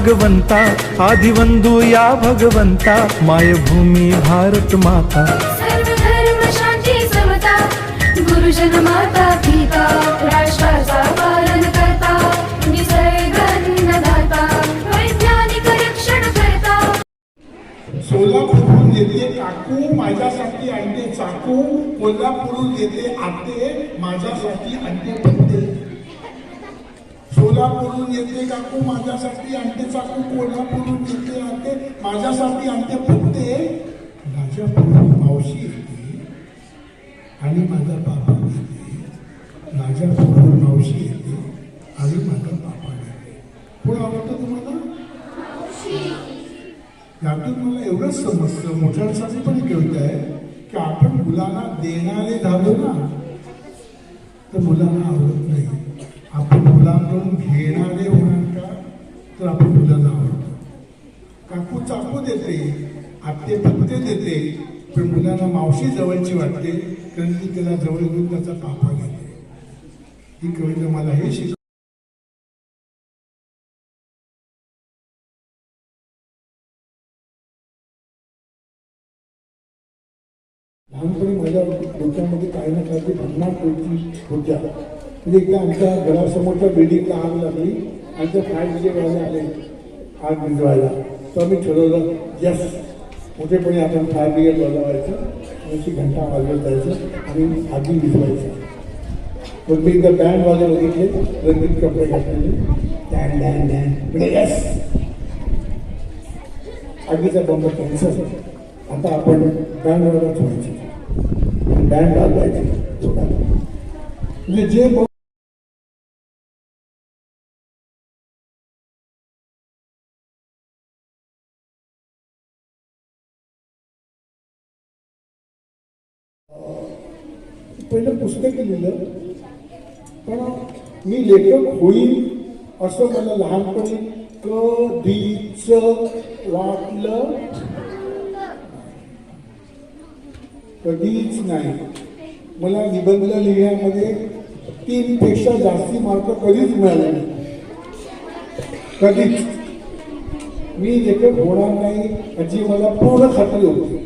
भगवंता आदिवंदू या भगवंता मायभूमी भारत माता. सर्व धर्म शांती समता गुरुजन माता पिता राष्ट्राचा पालन करता निसर्गन्नदाता वैज्ञानिक रक्षण करता. सोलापूरहून येते काकू माझ्यासाठी आणते चाकू कोल्हापूरहून येते आते माझ्यासाठी आणते सोलापूरहून येते काकू माझ्यासाठी आणते चाकू कोल्हापूरहून येते आते माझ्यासाठी आणते पत्ते राजापूरहून मावशी येते आणि माझा बाबा येते राजापूरहून मावशी येते आणि माझा बाबा येते कोण आवडतं तुम्हाला? यातून मला एवढंच समजतं मोठ्यांसाठी पण कळत आहे की आपण मुलांना देणारे झालो ना तर मुलांना आवडत नाही. मुलांकडून घेणारे होणार का? तर आपण मुलांना आवडतो काकू चाकू देते आत्ते पत्ते देते पण मुलांना मावशी जवळची वाटते कारण ती त्याला जवळ घेऊन त्याचा पापा घेते. ही कविता मला हे शिक लहानपणी माझ्या डोक्यामध्ये काही ना काही भन्नाट होत्या. म्हणजे एकदा आमच्या घरासमोरच्या बिल्डिंगला आग लागली आणि त्या फायर ब्रिगेडवाले आले आग विझवायला तर आम्ही ठरवलं यस मोठेपणी आपण फायर ब्रिगेड वाजवायचं अशी घंटा वाजवत जायचं आणि आगी विजवायचं पण मी एकदा बँडवाले बघितले रंगीत कपडे घातलेले डॅन डॅन डॅन म्हणजे यस आगीचा बंब कॅन्सर आता आपण बँडवाला ठेवायचे. बँड वाजवायचे. म्हणजे जे पहिलं पुस्तक लिहिलं. पण मी लेखक होईल असं मला लहानपणी कधीच वाटलं कधीच नाही. मला निबंध लिहिण्यामध्ये तीन पेक्षा जास्ती मार्क कधीच मिळाले नाही. कधीच. मी लेखक होणार नाही याची मला पूर्ण खात्री होती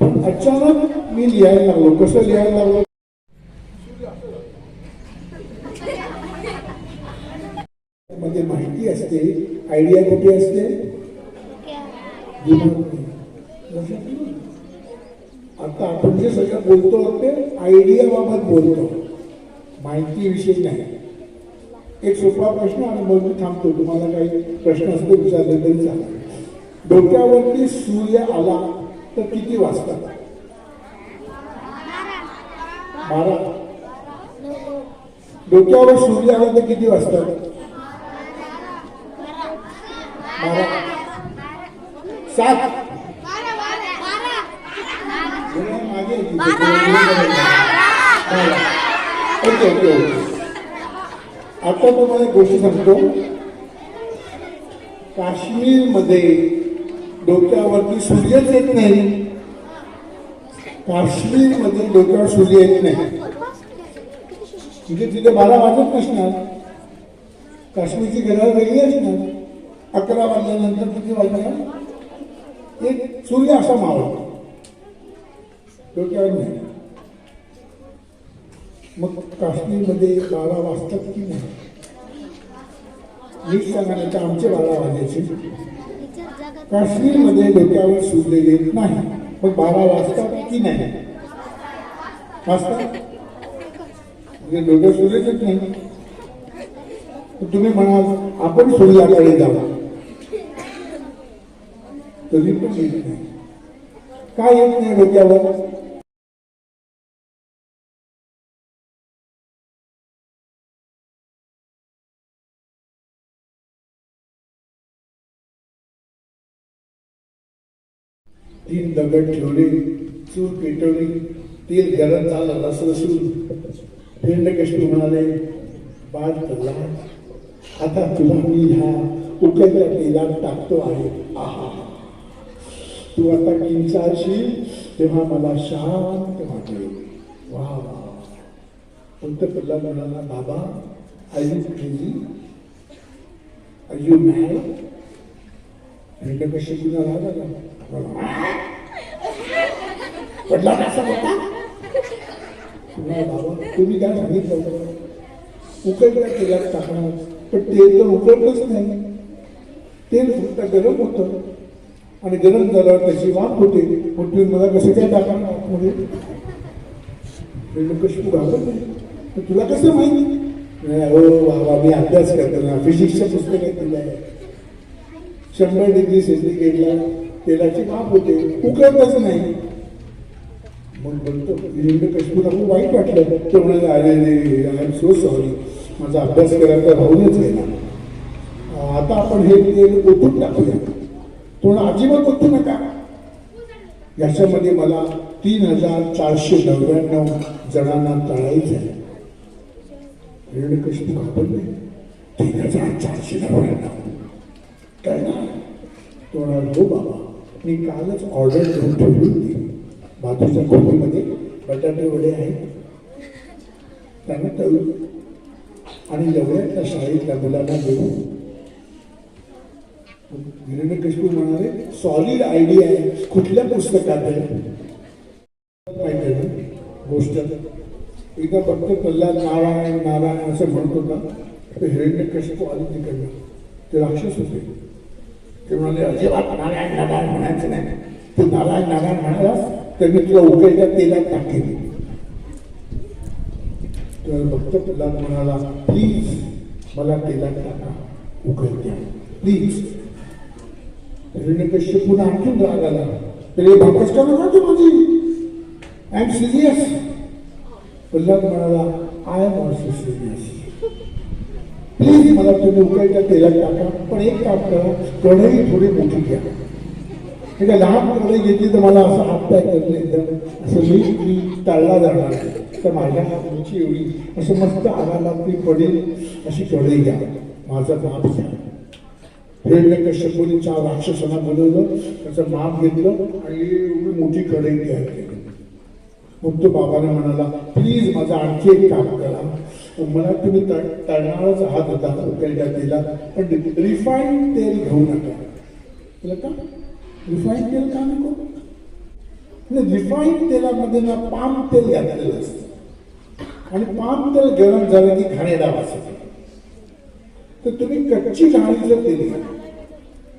पण अचानक मी लिहायला लागलो कसं लिहायला लागलो मध्ये माहिती असते आयडिया कुठे असते आता आपण जे सगळं बोलतो ते आयडिया बाबत बोलतो माहितीविषयी नाही एक सोपा प्रश्न आणि मग मी थांबतो तुम्हाला काही प्रश्न असतो विचारले तरी चालेल डोक्यावरती सूर्य आला तर किती वाजता बारा डोक्यावर सूर्य आला तर किती वाजता? बारा सात. मागे ओके ओके. आता तुम्हाला एक गोष्ट सांगतो. काश्मीरमध्ये डोक्यावरती सूर्यच येत नाही. काश्मीरमध्ये डोक्यावर सूर्य येत नाही. म्हणजे तिथे बारा वाजत नसणार काश्मीरची घराला वेगळी असणार. अकरा वाजल्यानंतर किती वाजणार? एक सूर्य असा मावळतो डोक्यावर नाही. मग काश्मीरमध्ये बारा वाजतात की नाही? नीट सांगा तर आमचे बारा वाजायचे. काश्मीरमध्ये डोक्यावर सूर्य येत नाही. मग बारा वाजतात की नाही? वाजतात म्हणजे डोक्यावर सूर्यच नाही. तुम्ही म्हणाल आपण सूर्याकडे जावा तरी पण येत नाही. काय येत नाही डोक्यावर? तीन दगड ठेवले चूर पेटवली तेल गरम झालं रसरसून हिरण्यकश्यप म्हणाले बाळ प्रल्हाद आता तुला मी ह्या उकळत्या तेलात टाकतो आहे. आहा. तू आता किंचाळशील तेव्हा मला शांत वाटले. वा वा पंतप्रधान म्हणाला बाबा Are you crazy? You mad mad? तुला राग पडला असं बोलता नाही बाबा, तुम्ही काय सांगितलं होतं? उकळत्या तेलात टाकणार पण तेल तर उकळतच नाही. तेल फक्त गरम होतं. आणि गरम झाल्यावर त्याची वाफ होते. पण तुम्ही मला कसं काय टाकणार आतमध्ये? हिरण्यकश्यपू घाबरले नाही तुला कसं माहिती? नाही, हो बाबा मी अभ्यास करतो ना फिजिक्सच्या पुस्तकात दिलं आहे शंभर डिग्री सेंटिग्रेडला तेलाची माप होते उकळतच नाही. मग बोलतो हिरण्यकश्यपूला खूप वाईट वाटलं. ते म्हणाले अरे रे आय एम सो सॉरी माझा अभ्यास करायचा राहूनच गेला आता आपण हे तेल ओतून टाकूया. पण अजिबात ओतू नका. याच्यामध्ये मला तीन हजार चारशे नव्याण्णव जणांना तळायचं आहे. हिरण्यकश्यपू घाबरले तीन हजार चारशे नव्याण्णव. काय ना तो म्हणाल हो बाबा. मी कालच ऑर्डर करून ठेवली होती. बाजूच्या खोलीमध्ये बटाटे वडे आहेत. त्यांना तळू आणि त्या शाळेतल्या मुलांना देऊ कश्मीर म्हणाले सॉलिड आयडिया आहे. कुठल्या पुस्तकात आहे? पाहिजे ना गोष्ट एकदा फक्त कल्ला नारायण नारायण असं म्हणत होता. तर हिरण्यकश्यपू आले तिकडनं. ते राक्षस होते. ते म्हणाले अजिबात नारायण नारायण म्हणायचं नाही. तू नारायण नारायण म्हणालास तर मी तुला उकळीच्या तेलात टाकेल तर भक्त प्रल्हाद म्हणाला प्लीज मला तेलात टाका उकळत्या प्लीज. हिरण्यकश्यपूला आणखीन राग आला. तरी हे का नका तू माझी? आय एम सिरियस प्रल्हाद म्हणाला I am also serious please मला तुम्ही उकळीच्या तेलात टाका. पण एक काम करा कढई थोडी मोठी घ्या. हे लहान कढई घेतली तर मला असं हात पाय करले एकदम असं मी मी टाळला जाणार तर माझ्या हात उंची एवढी. असं मस्त आम्हाला ती पडेल अशी कढई घ्या. माझा माप घ्या. हिरण्यकश्यपूने शंभरीच्या राक्षसांना बनवलं त्याचं माप घेतलं आणि एवढी मोठी कढई तयार केली. मग तो बाबाने म्हणाला प्लीज माझं आणखी एक काम करा. मला तुम्ही तळ तळणारच आहात होता उकळल्या तेला पण रिफाईंड तेल घेऊ नका. तुला का? रिफाईंड तेल का नको? नाही रिफाईंड तेलामध्ये ना पाम तेल घातलेलं असतं. आणि पाम तेल गरम झालं की घाणेरडा वास तर तुम्ही कच्ची घाणीचं तेल घ्या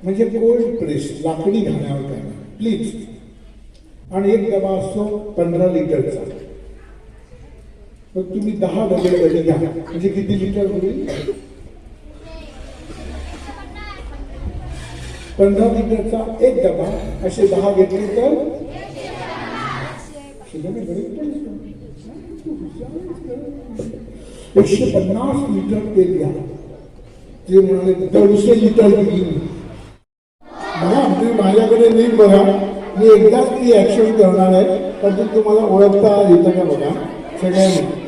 म्हणजे कोल्ड प्रेस लाकडी घाण्यावर करा प्लीज आणि एक डबा असतो पंधरा लिटरचा. मग तुम्ही दहा डबे घ्या. म्हणजे किती लिटर होईल? पंधरा लिटरचा एक डबा. असे दहा घेतले तर? एकशे पन्नास लिटर तेल घ्या. ते म्हणाले दोनशे लिटर घेऊन मला तुम्ही माझ्याकडे नीट बघा. मी एकदाच ती ऍक्शन करणार आहे पण ते तुम्हाला ओळखता येतं का बघा? सगळ्यांनी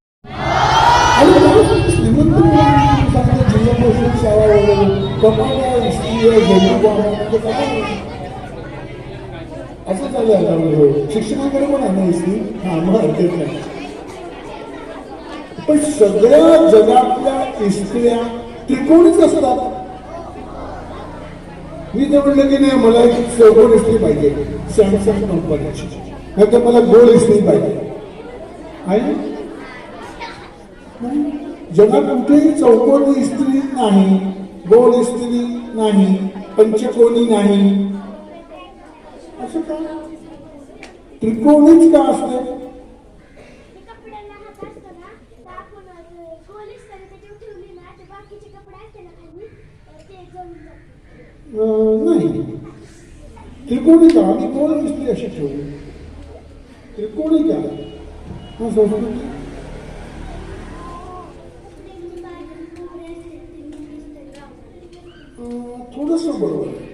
आणि मला श्रीमंत मुलांनी सांगितलं जिल्हा परिषद शाळा वगैरे कमाला इस्त्री झेंडू म्हणजे काय असं चालू आहे आता शिक्षणाकडे पण आहे? ना हरकत नाही पण सगळ्या जगातल्या इस्त्र्या त्रिकोणीच असतात. मी तर म्हटलं की नाही मला एक चौकोन इस्त्री पाहिजे. सॅमसंग कंपनीची. नाही तर मला गोल इस्त्री पाहिजे. आहे जगात कुठेही चौकोनी इस्त्री नाही गोल इस्त्री नाही पंचकोनी नाही. असं काय? त्रिकोणीच का असते? नाही. त्रिकोणी का? आणि गोल इस्त्री अशी ठेवली त्रिकोणी का? हा संस्कृती. अं, थोडंसं बरोबर. आहे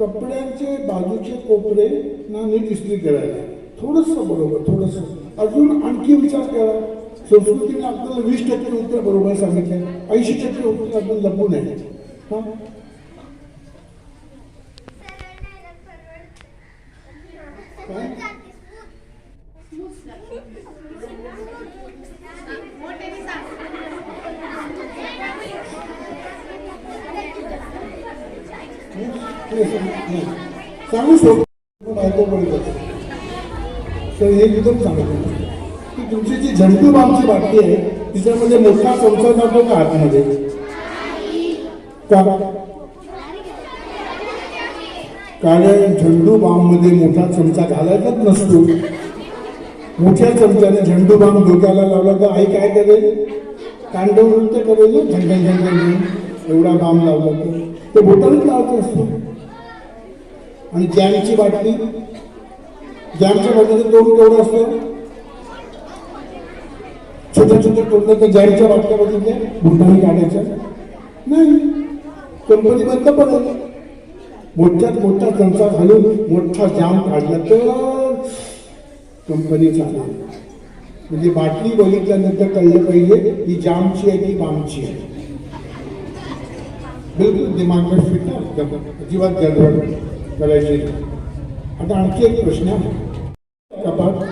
कपड्यांचे बाजूचे कोपरे ना नीट इस्त्री करायला थोडंसं बरोबर थोडंसं. अजून आणखी विचार करा. संस्कृतीने आपल्याला वीस टक्के उत्तर बरोबर सांगितले. ऐंशी टक्के उत्तर आपण लपून आहे हा काय चांगलं सोडून बायको पडत तर हे एकदम सांगतो की तुमची जी झंडू आमची बाटली आहे तिच्यामध्ये मोठा संसार जातो का आतमध्ये का कारण झंडू बाममध्ये मोठा चमचा घालायचाच नसतो मोठ्या चमच्याने झंडू बाम डोक्याला लावला तर आई काय करेल कांडव नृत्य करेल ना, झंझण एवढा बाम लावला तर ते बोटानेच लावायचं असतो. आणि जॅमची बाटली. जॅमच्या बाटलीचं तोंड केवढं असतं? छोट्या छोट्या तोंड तर जॅमच्या बाटल्या बघितल्या बुटाने काढायच्या. नाही. कंपनी बंद पडत मोठ्यात मोठा चमचा घालून मोठा जाम काढला तर कंपनी चालेल म्हणजे बाटली बघितल्यानंतर कळलं पाहिजे ही जामची आहे की बामची आहे. बिलकुल दिमाग फिट जीवात गडबड करायची आता आणखी एक प्रश्न आहे. कपाट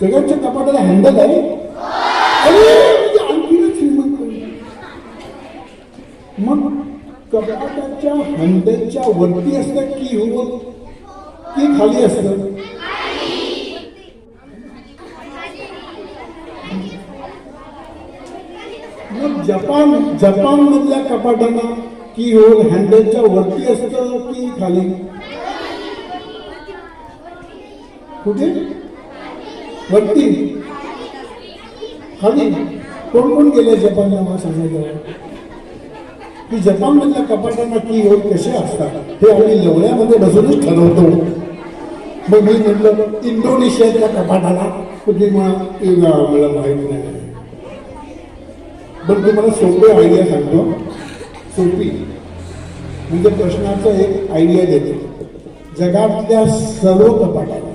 सगळ्यांच्या कपाटाला- हँडल आहे. अरे, म्हणजे आणखीनच श्रीमंत. मग कपाटाच्या हँडलच्या वरती असतं की होल की खाली असतं मग जपान जपान मधल्या कपाटांना की हो योग हँडलच्या वरती असतं की खाली? कुठे? वरती. खाली. कोण कोण गेले जपानला मला सांगायचं की जपान मधल्या कपाटांना की योग कसे असतात? हे आम्ही लवण्यामध्ये बसूनच ठरवतो. मग मी म्हटलं इंडोनेशियाच्या कपाटाला कुठे मला ते मला माहिती नाही. पण तुम्हाला सोपी आयडिया सांगतो. सोपी. म्हणजे प्रश्नाचं एक आयडिया देते. जगातल्या सर्व कपाटाला.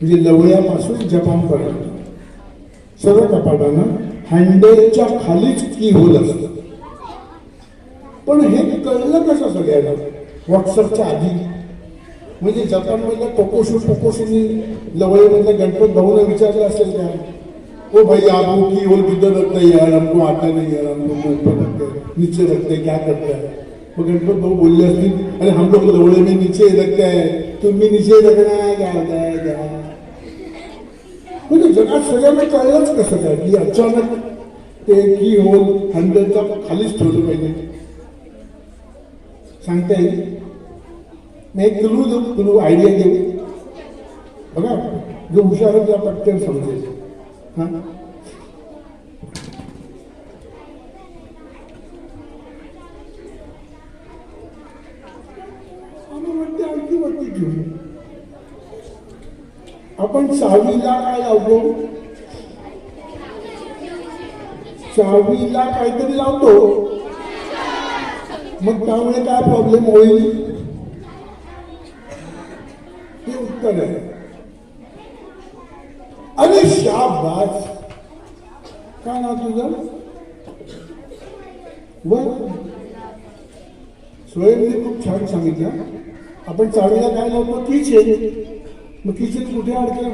म्हणजे लवळ्यापासून जपानपर्यंत. सर्व कपाटानं हँडलच्या खालीच की होल असत. पण हे कळलं कसं सगळ्यांना? व्हॉट्सअपच्या आधी. म्हणजे जपानमधल्या कोकोशू कोकोशूनी लवळेमधल्या गणपत भाऊला विचारलं असेल का? वो भाई आपको की वो किधर रखता है यार हमको आता नहीं यार हम लोग ऊपर रखते हैं नीचे रखते हैं क्या करते हैं? वो गणपत भाऊ बोलले असतील अरे हम लोग लवड़े में नीचे रखते हैं तुम्ही नीचे रखना है क्या होता है क्या? म्हणजे जगात सगळ्यांना कळलंच कसं काय की अचानक ते की होल हंड्रेडच्या खालीच ठेवलं पाहिजे सांगता येईल मी एक क्लू देऊ क्लू आयडिया देऊ बघा जो हुशार आहे त्याला पटकन समजेल आपण सहावीला काय लावतो? सहावीला काहीतरी लावतो. मग त्यामुळे काय प्रॉब्लेम होईल? हे उत्तर आहे. अरे शाबास. काय नाव तुझं? बर. सोहेबने खूप छान सांगितलं. आपण चावीला काय लावतो किचेन मग किचन कुठे अडकेल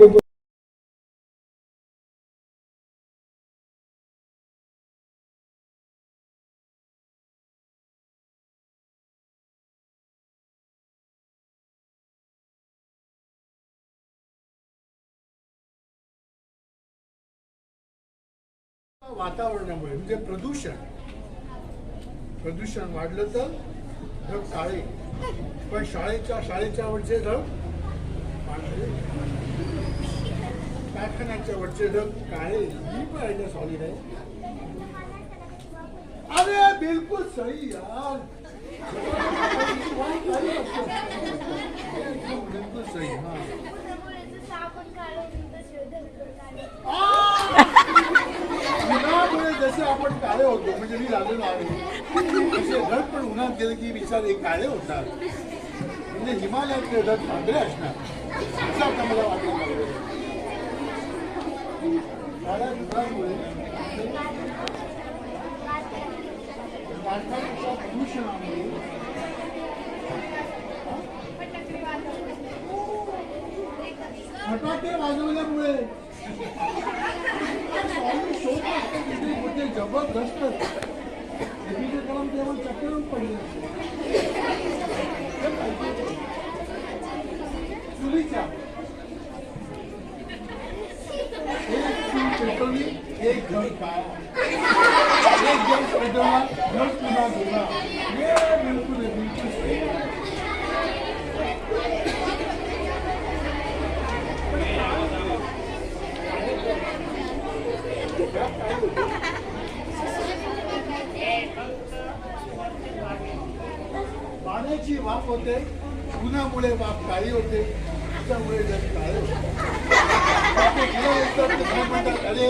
वातावरणामुळे म्हणजे प्रदूषण. प्रदूषण वाढलं तर ढग काळे पण शाळेच्या शाळेच्या वरचे ढग कारखान्याच्या वरचे ढग काळे. ही पाहिजे सॉलिड आहे अरे बिलकुल सही यार. बिलकुल सही हाँ. उन्हामुळे म्हणजे जसे आपण काळे होतो म्हणजे मी लागलो आहे. तसे ढग पण उन्हात गेले की विचार हे काळे होतात. म्हणजे हिमालयातले ढग पांढरे असणार असं आता मला वाटायला काळ्या दुधामुळे वाढणाऱ्या फटाके वाजवल्यामुळे जबरदस्त एपीजे कलाम तेव्हा चक्कर पडले चुलीच्या एक चूल पेटवली एक घर काय एक पेटवला घर पुन्हा जुना हे बिलकुल आहे, बिलकुल आहे. पाण्याची वाफ होते त्यामुळे बाप काळी होते. त्यामुळे जग काळे काय म्हणतात, अरे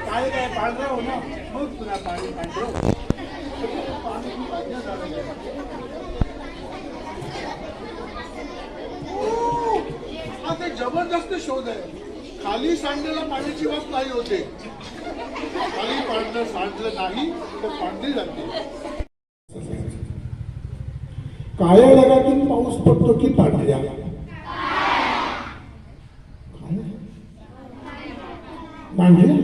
काय काय पांढरा हो ना? मग तुला पाणी पांढरं होतं. पाणी ते जबरदस्त शोध आहे. खाली सांडलेला पाण्याची वाफ नाही होते. खाली पांढरं सांडलं नाही तर पांढरी जाते काळ्या ढगातून पाऊस पडतो की पांढऱ्या पांढऱ्या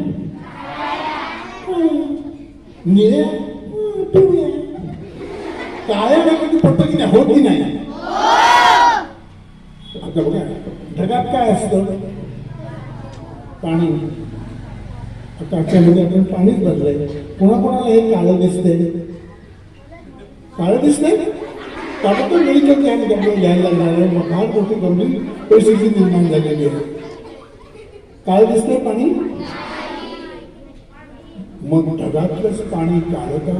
निळ्या? पिवळ्या? काळ्या ढगातून पडतो की नाही? होत की नाही? आता बघा ढगात काय असतं? पाणी. आता आजच्यामध्ये आपण पाणीच बदलाय कोणाकोणाला हे काळं दिसतंय? काळं दिसतंय? ताबडतोब मेडिकल कॅम्प त्यामुळे घ्यायला लागणार आहे मग फार मोठी गंभीर परिस्थिती निर्माण झालेली आहे काय दिसतंय पाणी मग ढगातलंच पाणी काळ का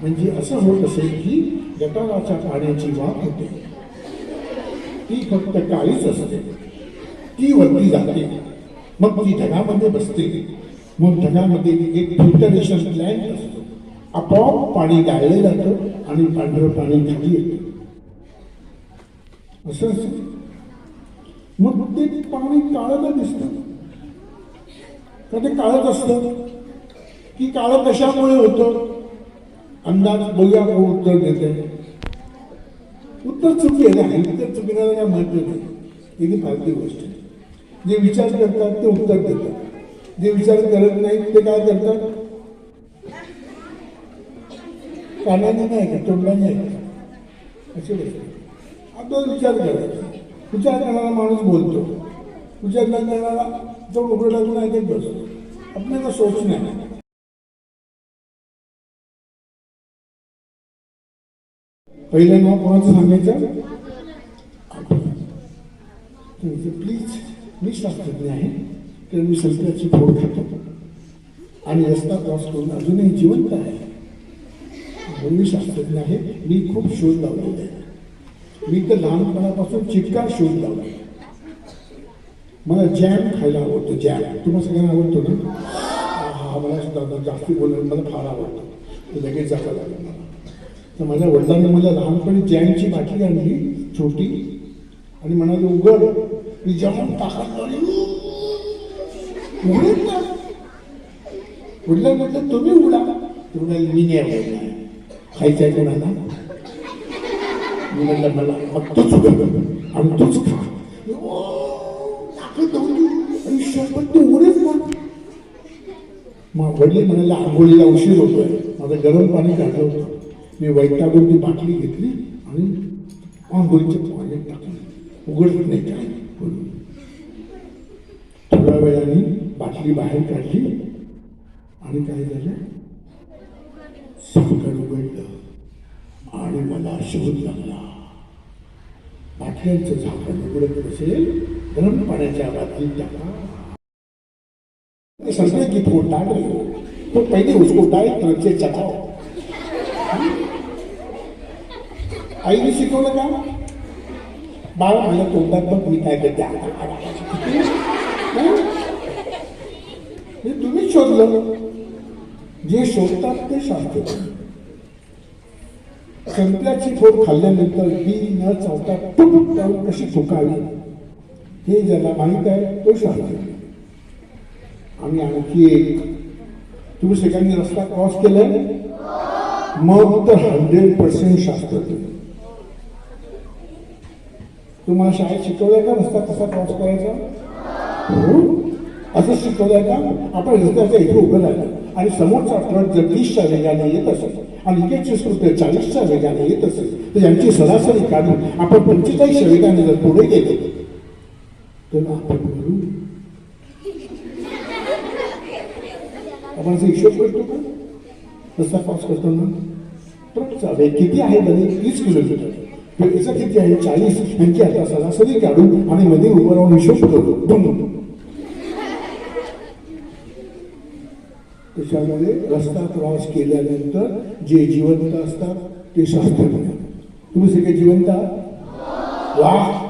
म्हणजे असं होत असेल की गटाराच्या पाण्याची वाफ होते ती फक्त काळीच असते ती वरती जाते मग ती ढगामध्ये बसते मग ढगामध्ये एक फिल्टरेशन प्लॅन्ट असतो आपोआप पाणी गाळलं जातं आणि पांढरं पाणी खाली येतं. असं असतं. मग ते पाणी काळं दिसतं? का ते काळत असतं? की काळं कशामुळे होतं? अंदाज बघूया कोण उत्तर देते. उत्तर चुकी आहे ना? उत्तर चुकीला काय महत्त्व नाही. ही फालती गोष्ट आहे. जे विचार करतात ते उत्तर देतात. जे विचार करत नाहीत ते काय करतात? कानाने नाही का तोंडाने ऐकतात अशी गोष्ट आपण विचार करायचा विचार करणारा माणूस बोलतो विचार न करणारा तो उघड लागून ऐकत बसतो आपल्याला सोच नाही पहिलं नाव कोणाचं सांगायचं प्लीज मी शास्त्रज्ञ आहे तर मी संत्र्याची फोड खातो आणि रस्ता क्रॉस करून अजूनही जिवंत आहे म्हणून शास्त्रज्ञ आहे. मी खूप शोध लावलेले आहे. मी तर लहानपणापासून चिटका शोध लावला मला जॅम खायला आवडतो जॅम तुम्हाला सगळ्यांना आवडतो ना? हा मला सुद्धा जास्ती बोलणं मला फार आवडतं. ते लगेच जावं लागलं मला. तर माझ्या वडिलांनी मला लहानपणी जॅमची बाटली आणली छोटी आणि म्हणाले उघड. मी जॅम टाकत उघडत ना? म्हटलं तुम्ही उघडा. तुम्हाला मी नाही आवडणार खायचं आहे कोणाला? मी म्हणलं मला मग तूच आणि तूच खा तू मग वडील म्हणाले आंघोळीला उशीर होतोय माझं गरम पाणी काढलं होतं. मी वैतागून ती बाटली घेतली आणि आंघोळीच्या पाण्यात टाकली. उघडत नाही काय? थोड्या वेळाने बाटली बाहेर काढली आणि काय झालं? साखर उघडलं. आणि मला शोध लागला. बाटल्यांचं झाकण उघडत असेल गरम पाण्याच्या बाटलीत टाका. संतरे की फोन डाल रही हो तो पहले उसको डायरेक्ट तरफ से चटाओ आईने शिकवलं का? बाळा मला तोंडात बघ मी काय करते. हं? तुम्हीच शोधलं. जे शोधतात ते शास्त्र संपल्याची फोड खाल्ल्यानंतर बी न चावता टुक त्यावर कशी सुकावी हे ज्याला माहीत आहे तो शांत आणि आणखी एक तुम्ही सगळ्यांनी रस्ता क्रॉस केलाय. मग तर हंड्रेड पर्सेंट शास्त्र तुम्हाला शाळेत शिकवलंय का रस्ता कसा क्रॉस करायचा? हो. असं शिकवलंय का? आपण रस्त्याच्या इथे उभं राहिलं. आणि समोरचा ट्रक जर तीसच्या वेगाने येत असेल आणि इकडचे स्कूटर चाळीसच्या वेगाने येत असेल तर यांची सरासरी काढून आपण पंचेचाळीसच्या वेगाने जर पुढे गेलो तर आपण करू आपण असं हिशोब करतो का? रस्ता क्रॉस करताना ट्रकचा वेग किती आहे तरी तीस किलोमीटर. याचं किती आहे? चाळीस. यांची आता सरासरी काढून आणि मध्ये उभं राहून हिशोब करतो. दोन त्याच्यामुळे रस्ता क्रॉस केल्यानंतर जे जिवंत असतात ते शास्त्रज्ञ तुम्ही सगळे जिवंत आहात? वा